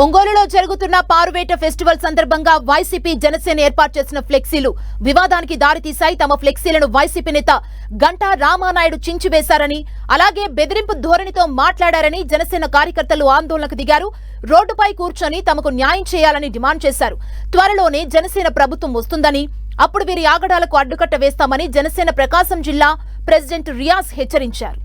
ఒంగోలులో జరుగుతున్న పారువేట ఫెస్టివల్ సందర్భంగా వైసీపీ జనసేన ఏర్పాటు చేసిన ఫ్లెక్సీలు వివాదానికి దారితీశాయి. తమ ఫ్లెక్సీలను వైసీపీ నేత గంటా రామానాయుడు చించివేశారని అలాగే బెదిరింపు ధోరణితో మాట్లాడారని జనసేన కార్యకర్తలు ఆందోళనకు దిగారు. రోడ్డుపై కూర్చొని తమకు న్యాయం చేయాలని డిమాండ్ చేశారు. త్వరలోనే జనసేన ప్రభుత్వం వస్తుందని అప్పుడు వీరి ఆగడాలకు అడ్డుకట్ట వేస్తామని జనసేన ప్రకాశం జిల్లా ప్రెసిడెంట్ రియాజ్ హెచ్చరించారు.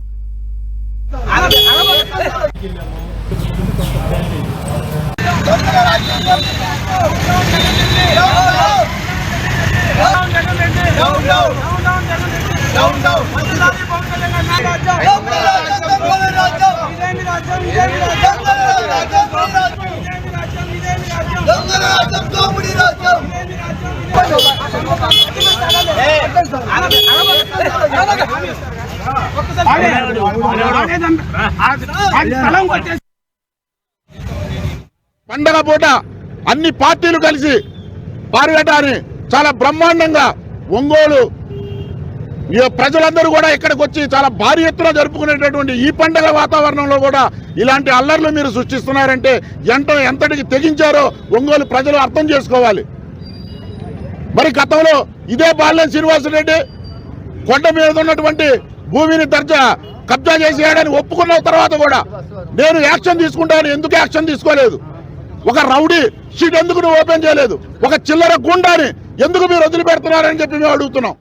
స్థలం కొట్టేసి పండగ పూట అన్ని పార్టీలు కలిసి పారువేట చాలా బ్రహ్మాండంగా ఒంగోలు ప్రజలందరూ కూడా ఇక్కడికి వచ్చి చాలా భారీ ఎత్తున జరుపుకునేటటువంటి ఈ పండగ వాతావరణంలో కూడా ఇలాంటి అల్లర్లు మీరు సృష్టిస్తున్నారంటే ఎంత ఎంతటికి తెగించారో ఒంగోలు ప్రజలు అర్థం చేసుకోవాలి. మరి గతంలో ఇదే బాల్యం శ్రీనివాసరెడ్డి కొండ మీద ఉన్నటువంటి భూమిని దర్జా కబ్జా చేసేయాడని ఒప్పుకున్న తర్వాత కూడా నేను యాక్షన్ తీసుకుంటాను ఎందుకు యాక్షన్ తీసుకోలేదు? ఒక రౌడీ షీట్ ఎందుకు నువ్వు ఓపెన్ చేయలేదు? ఒక చిల్లర గుండాని ఎందుకు మీరు వదిలిపెడుతున్నారని చెప్పి మేము అడుగుతున్నాం.